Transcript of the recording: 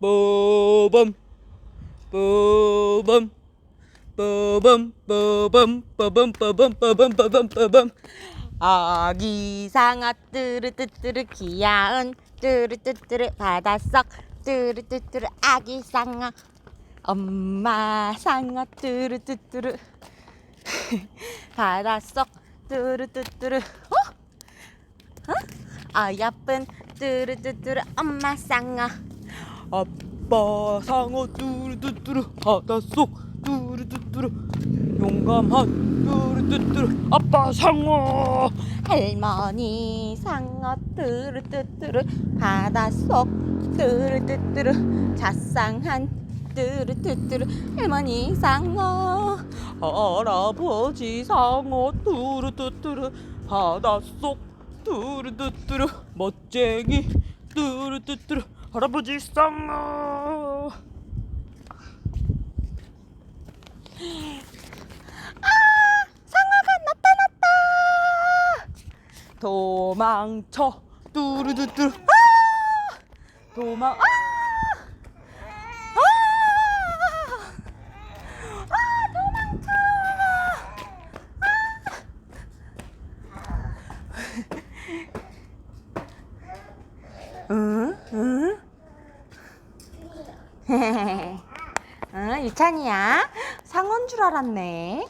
뽀범 뽀범 뽀범 뽀범 뽀범 뽀범 뽀범 뽀범 뽀범 아기 상어 뚜루뚜뚜루 귀여운 뚜루뚜뚜루 바닷속 뚜루뚜뚜루 아기 상어 엄마 상어 뚜루뚜뚜루 바닷속 뚜루뚜뚜루 어? 어? 어여쁜 뚜루뚜뚜루 엄마 상어 아빠 상어 뚜루뚜뚜루 바닷속 뚜루뚜뚜루 용감한 뚜루뚜뚜루. 아빠 상어! 할머니 상어 뚜루뚜뚜루 바닷속 뚜루뚜뚜루 자상한 뚜루뚜뚜루. 할머니 상어. 할아버지 상어 뚜루뚜뚜루 바닷속 뚜루뚜뚜루 멋쟁이 뚜루뚜뚜루 할아버지 상어 상어가 나타났다. 도망쳐. 뚜루뚜뚜루. 도망 아! 아! 도망쳐. 응? 응? 응, 유찬이야. 상어인 줄 알았네.